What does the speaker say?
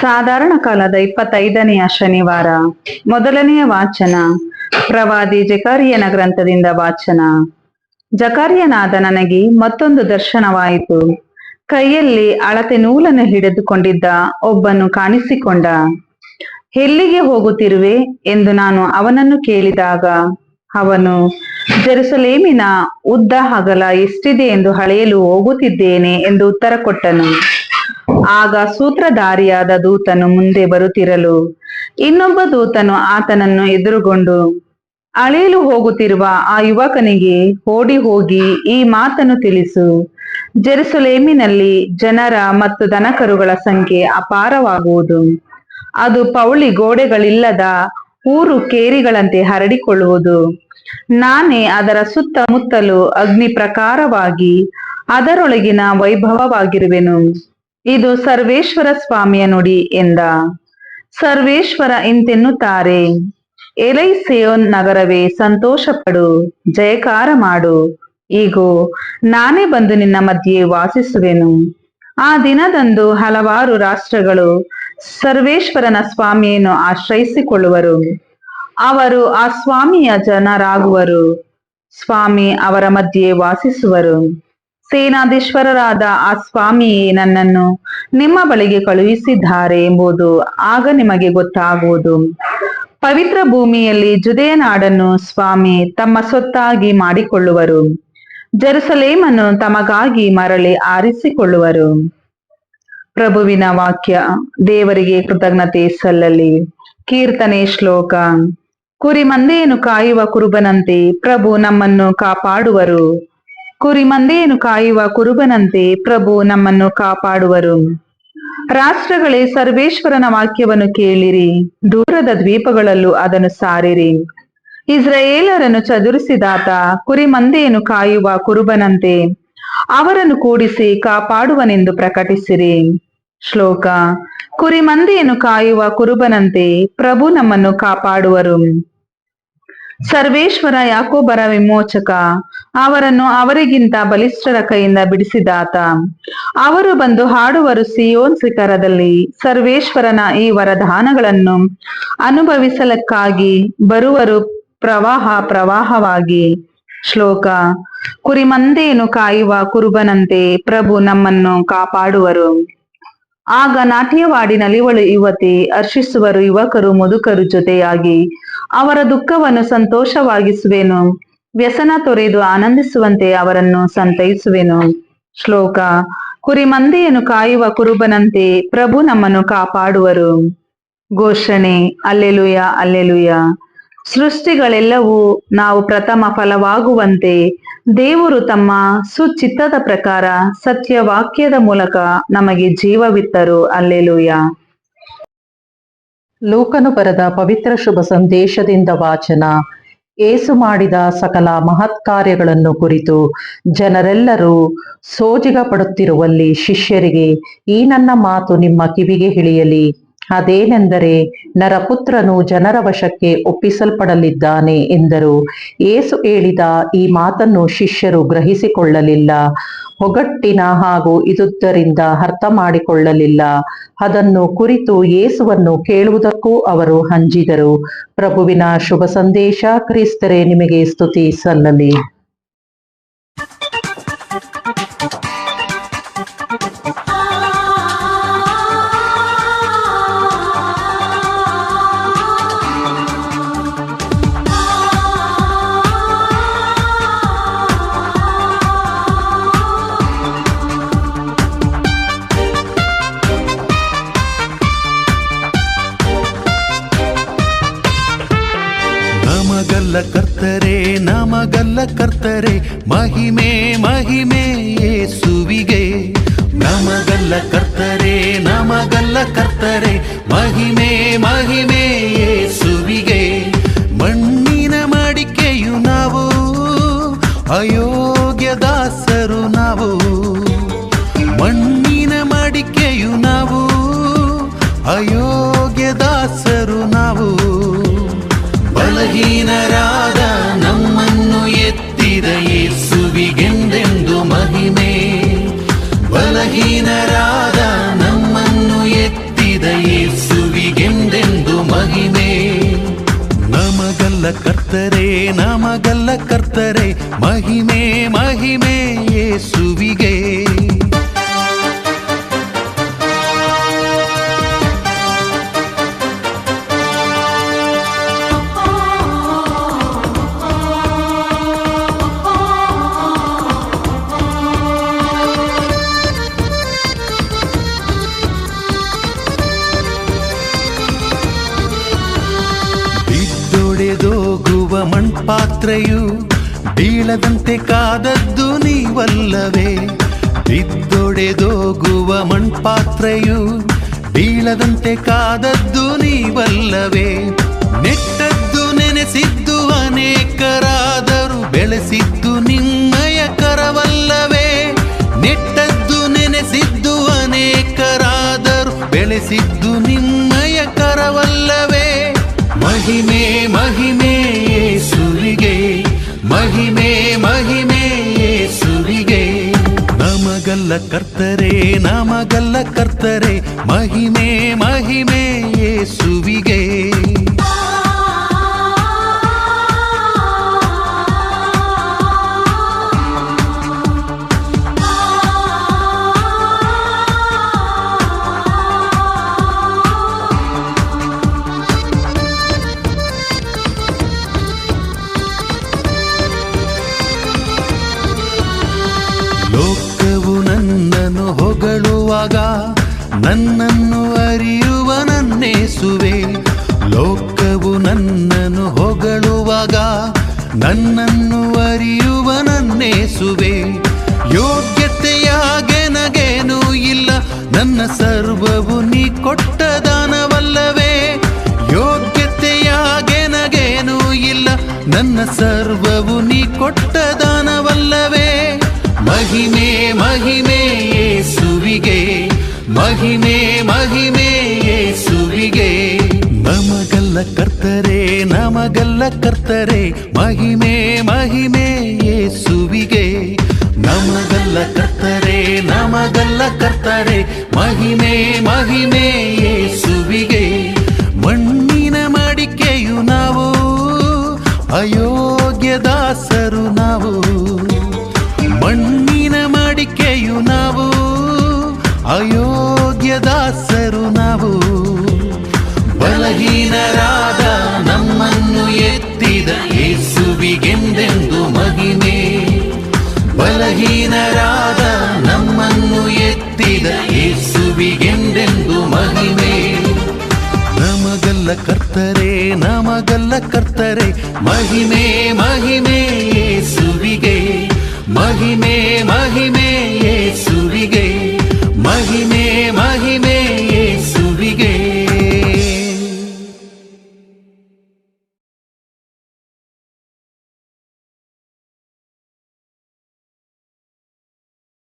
ಸಾಧಾರಣ ಕಾಲದ ಇಪ್ಪತ್ತೈದನೆಯ ಶನಿವಾರ. ಮೊದಲನೆಯ ವಾಚನ. ಪ್ರವಾದಿ ಜಕಾರಿಯನ ಗ್ರಂಥದಿಂದ ವಾಚನ. ಜಕಾರಿಯನಾದ ನನಗೆ ಮತ್ತೊಂದು ದರ್ಶನವಾಯಿತು. ಕೈಯಲ್ಲಿ ಅಳತೆ ನೂಲನ್ನು ಹಿಡಿದುಕೊಂಡಿದ್ದ ಒಬ್ಬನು ಕಾಣಿಸಿಕೊಂಡ. ಎಲ್ಲಿಗೆ ಹೋಗುತ್ತಿರುವೆ ಎಂದು ನಾನು ಅವನನ್ನು ಕೇಳಿದಾಗ, ಅವನು, ಜೆರುಸಲೇಮಿನ ಉದ್ದ ಹಗಲ ಎಷ್ಟಿದೆ ಎಂದು ಹಳೆಯಲು ಹೋಗುತ್ತಿದ್ದೇನೆ ಎಂದು ಉತ್ತರ ಕೊಟ್ಟನು. ಆಗ ಸೂತ್ರಧಾರಿಯಾದ ದೂತನು ಮುಂದೆ ಬರುತ್ತಿರಲು ಇನ್ನೊಬ್ಬ ದೂತನು ಆತನನ್ನು ಎದುರುಗೊಂಡು ಅಳೆಯಲು ಹೋಗುತ್ತಿರುವ ಆ ಯುವಕನಿಗೆ ಓಡಿ ಹೋಗಿ ಈ ಮಾತನ್ನು ತಿಳಿಸು. ಜೆರುಸಲೇಮಿನಲ್ಲಿ ಜನರ ಮತ್ತು ದನಕರುಗಳ ಸಂಖ್ಯೆ ಅಪಾರವಾಗುವುದು. ಅದು ಪೌಳಿ ಗೋಡೆಗಳಿಲ್ಲದ ಊರು ಕೇರಿಗಳಂತೆ ಹರಡಿಕೊಳ್ಳುವುದು. ನಾನೇ ಅದರ ಸುತ್ತಮುತ್ತಲು ಅಗ್ನಿ ಪ್ರಕಾರವಾಗಿ ಅದರೊಳಗಿನ ವೈಭವವಾಗಿರುವೆನು. ಇದು ಸರ್ವೇಶ್ವರ ಸ್ವಾಮಿಯ ನುಡಿ ಎಂದ. ಸರ್ವೇಶ್ವರ ಇಂತೆನ್ನುತ್ತಾರೆ. ಎಲೈ ನಗರವೇ ಸಂತೋಷ ಪಡು ಜಯಕಾರ ಮಾಡು. ಈಗೋ, ನಾನೇ ಬಂದು ನಿನ್ನ ಮಧ್ಯೆ ವಾಸಿಸುವೆನು. ಆ ದಿನದಂದು ಹಲವಾರು ರಾಷ್ಟ್ರಗಳು ಸರ್ವೇಶ್ವರನ ಸ್ವಾಮಿಯನ್ನು ಆಶ್ರಯಿಸಿಕೊಳ್ಳುವರು. ಅವರು ಆ ಸ್ವಾಮಿಯ ಜನರಾಗುವರು. ಸ್ವಾಮಿ ಅವರ ಮಧ್ಯೆ ವಾಸಿಸುವರು. ಸೇನಾಧೀಶ್ವರರಾದ ಆ ಸ್ವಾಮಿಯೇ ನನ್ನನ್ನು ನಿಮ್ಮ ಬಳಿಗೆ ಕಳುಹಿಸಿದ್ದಾರೆ ಎಂಬುದು ಆಗ ನಿಮಗೆ ಗೊತ್ತಾಗುವುದು. ಪವಿತ್ರ ಭೂಮಿಯಲ್ಲಿ ಜುದೆಯ ನಾಡನ್ನು ಸ್ವಾಮಿ ತಮ್ಮ ಸೊತ್ತಾಗಿ ಮಾಡಿಕೊಳ್ಳುವರು. ಜೆರುಸಲೇಮನ್ನು ತಮಗಾಗಿ ಮರಳಿ ಆರಿಸಿಕೊಳ್ಳುವರು. ಪ್ರಭುವಿನ ವಾಕ್ಯ, ದೇವರಿಗೆ ಕೃತಜ್ಞತೆ ಸಲ್ಲಲಿ. ಕೀರ್ತನೆ ಶ್ಲೋಕ ಕುರಿ ಮಂದೆಯನ್ನು ಕಾಯುವ ಕುರುಬನಂತೆ ಪ್ರಭು ನಮ್ಮನ್ನು ಕಾಪಾಡುವರು. ಕುರಿ ಮಂದೆಯನ್ನು ಕಾಯುವ ಕುರುಬನಂತೆ ಪ್ರಭು ನಮ್ಮನ್ನು ಕಾಪಾಡುವರು. ರಾಷ್ಟ್ರಗಳೇ ಸರ್ವೇಶ್ವರನ ವಾಕ್ಯವನ್ನು ಕೇಳಿರಿ, ದೂರದ ದ್ವೀಪಗಳಲ್ಲೂ ಅದನ್ನು ಸಾರಿರಿ. ಇಸ್ರಾಯೇಲರನ್ನು ಚದುರಿಸಿದಾತ ಕುರಿಮಂದೆಯನ್ನು ಕಾಯುವ ಕುರುಬನಂತೆ, ಅವರನ್ನು ಕೂಡಿಸಿ ಕಾಪಾಡುವನೆಂದು ಪ್ರಕಟಿಸಿರಿ. ಶ್ಲೋಕ ಕುರಿಮಂದೆಯನ್ನು ಕಾಯುವ ಕುರುಬನಂತೆ, ಪ್ರಭು ನಮ್ಮನ್ನು ಕಾಪಾಡುವರು. ಸರ್ವೇಶ್ವರ ಯಾಕೋಬರ ವಿಮೋಚಕ. ಅವರನ್ನು ಅವರಿಗಿಂತ ಬಲಿಷ್ಠರ ಕೈಯಿಂದ ಬಿಡಿಸಿದಾತ. ಅವರು ಬಂದು ಹಾಡುವರು ಸಿಯೋನ್ ಶಿಖರದಲ್ಲಿ. ಸರ್ವೇಶ್ವರನ ಈ ವರದಾನಗಳನ್ನು ಅನುಭವಿಸಲಕ್ಕಾಗಿ ಬರುವರು ಪ್ರವಾಹ ಪ್ರವಾಹವಾಗಿ. ಶ್ಲೋಕ, ಕುರಿಮಂದೇನು ಕಾಯುವ ಕುರುಬನಂತೆ ಪ್ರಭು ನಮ್ಮನ್ನು ಕಾಪಾಡುವರು. ಆಗ ನಾಟ್ಯವಾಡಿನಲ್ಲಿ ಒಳ ಯುವತಿ, ಹರ್ಷಿಸುವರು ಯುವಕರು ಮುದುಕರು ಜೊತೆಯಾಗಿ, ಅವರ ದುಃಖವನ್ನು ಸಂತೋಷವಾಗಿಸುವೆನು, ವ್ಯಸನ ತೊರೆದು ಆನಂದಿಸುವಂತೆ ಅವರನ್ನು ಸಂತೈಸುವೆನು. ಶ್ಲೋಕ, ಕುರಿಮಂದೆಯನ್ನು ಕಾಯುವ ಕುರುಬನಂತೆ ಪ್ರಭು ನಮ್ಮನ್ನು ಕಾಪಾಡುವರು. ಘೋಷಣೆ, ಅಲ್ಲೆಲುಯ ಅಲ್ಲೆಲುಯ. ಸೃಷ್ಟಿಗಳೆಲ್ಲವೂ ನಾವು ಪ್ರಥಮ ಫಲವಾಗುವಂತೆ ದೇವರು ತಮ್ಮ ಸುಚಿತ್ತದ ಪ್ರಕಾರ ಸತ್ಯವಾಕ್ಯದ ಮೂಲಕ ನಮಗೆ ಜೀವವಿತ್ತರು. ಅಲ್ಲೆಲುಯ. ಲೂಕನು ಬರೆದ ಪವಿತ್ರ ಶುಭ ಸಂದೇಶದಿಂದ ವಾಚನ. ಏಸು ಮಾಡಿದ ಸಕಲ ಮಹತ್ ಕಾರ್ಯಗಳನ್ನು ಕುರಿತು ಜನರೆಲ್ಲರೂ ಸೋಜಿಗ ಪಡುತ್ತಿರುವಲ್ಲಿ ಶಿಷ್ಯರಿಗೆ ಈ ನನ್ನ ಮಾತು ನಿಮ್ಮ ಕಿವಿಗೆ ಇಳಿಯಲಿ ಅದೇನೆಂದರೆ, ನರಪುತ್ರನು ಜನರ ವಶಕ್ಕೆ ಒಪ್ಪಿಸಲ್ಪಡಲಿದ್ದಾನೆ ಎಂದರು. ಏಸು ಹೇಳಿದ ಈ ಮಾತನ್ನು ಶಿಷ್ಯರು ಗ್ರಹಿಸಿಕೊಳ್ಳಲಿಲ್ಲ. ಒಗಟ್ಟಿನ ಹಾಗೂ ಇದುದರಿಂದ ಅರ್ಥ ಮಾಡಿಕೊಳ್ಳಲಿಲ್ಲ ಅದನ್ನು ಕುರಿತು ಯೇಸುವನ್ನು ಕೇಳುವುದಕ್ಕೂ ಅವರು ಹಂಜಿದರು ಪ್ರಭುವಿನ ಶುಭ ಸಂದೇಶ ಕ್ರಿಸ್ತರೇ, ನಿಮಗೆ ಸ್ತುತಿ ಸಲ್ಲಲಿ. ನಮಗಲ್ಲ ಕರ್ತರೆ, ಮಹಿಮೆ ಮಹಿಮೆ ಯೇಸುವಿಗೆ. ನಮಗಲ್ಲ ಕರ್ತರೆ ನಮಗಲ್ಲ ಕರ್ತರೆ, ಮಹಿಮೆ ಮಹಿಮೆ ಯೇಸುವಿಗೆ. ಮಣ್ಣಿನ ಮಡಿಕೆಯು ನಾವು ಅಯೋಗ್ಯ ಕರ್ತರೆ ನಮಗಲ್ಲ ಕರ್ತರೆ ಮಹಿಮೆ ಮಹಿಮೆ ಯೇಸುವಿಗೆ ಬಿದ್ದೊಡೆದೋಗುವ ಮಣ್ಪಾತ್ರೆಯು ಬೀಳದಂತೆ ಕಾದದ್ದು ನೀವಲ್ಲವೇ? ಬಿದ್ದೊಡೆದೋಗುವ ಮಣ್ಪಾತ್ರೆಯು ಬೀಳದಂತೆ ಕಾದದ್ದು ನೀವಲ್ಲವೇ? ನೆಟ್ಟದ್ದು ನೆನೆಸಿದ್ದು ಅನೇಕರಾದರೂ ಬೆಳೆಸಿದ್ದು ನಿಮ್ಮಯ ಕರವಲ್ಲವೇ? ನೆಟ್ಟದ್ದು ನೆನೆಸಿದ್ದು ಅನೇಕರಾದರೂ ಬೆಳೆಸಿದ್ದು ನಿಮ್ಮಯ ಕರವಲ್ಲವೇ? ಮಹಿಮೆ ನಮಗಲ್ಲ ಕರ್ತರೆ ನಮಗಲ್ಲ ಕರ್ತರೆ ಮಹಿಮೆ ಮಹಿಮೆ ಯೇಸುವಿಗೆ ಹೊಗಳುವಾಗ ನನ್ನನ್ನು ಅರಿಯುವ ನನ್ನೇಸುವೆ. ಲೋಕವು ನನ್ನನ್ನು ಹೊಗಳುವಾಗ ನನ್ನನ್ನು ಅರಿಯುವ ನನ್ನೇಸುವೆ. ಯೋಗ್ಯತೆಯಾಗೆನಗೇನೂ ಇಲ್ಲ, ನನ್ನ ಸರ್ವವು ನೀ ಕೊಟ್ಟ ದಾನವಲ್ಲವೇ. ಯೋಗ್ಯತೆಯಾಗೆನಗೇನೂ ಇಲ್ಲ, ನನ್ನ ಸರ್ವವು ನೀ ಕೊಟ್ಟ ದಾನವಲ್ಲವೇ. ಮಹಿಮೆ ಮಹಿಮೆ ಯೇಸುವಿಗೆ ಮಹಿಮೆ ಮಹಿಮೆ ಯೇಸುವಿಗೆ. ನಮಗಲ್ಲ ಕರ್ತರೆ ನಮಗಲ್ಲ ಕರ್ತರೆ, ಮಹಿಮೆ ಮಹಿಮೆ ಯೇಸುವಿಗೆ. ನಮಗಲ್ಲ ಕರ್ತರೆ ನಮಗಲ್ಲ ಕರ್ತರೆ, ಮಹಿಮೆ ಮಹಿಮೆ ಯೇಸುವಿಗೆ. ಮಣ್ಣಿನ ಮಡಿಕೆಯು ನಾವು, ಅಯೋಗ್ಯ ದಾಸರು ನಾವು. ಅಯೋಗ್ಯ ದಾಸರು ನಾವು. ಬಲಹೀನರಾದ ನಮ್ಮನ್ನು ಎತ್ತಿದ ಯೇಸುವಿಗೆಂದೆಂದು ಮಹಿಮೆ. ಬಲಹೀನರಾದ ನಮ್ಮನ್ನು ಎತ್ತಿದ ಯೇಸುವಿಗೆಂದೆಂದು ಮಹಿಮೆ. ನಮಗಲ್ಲ ಕರ್ತರೆ ನಮಗಲ್ಲ ಕರ್ತರೆ, ಮಹಿಮೆ ಮಹಿಮೆ ಯೇಸುವಿಗೆ. ಮಹಿಮೆ ಮಹಿಮೆ ಯೇಸುವಿಗೆ. महिमे महिमे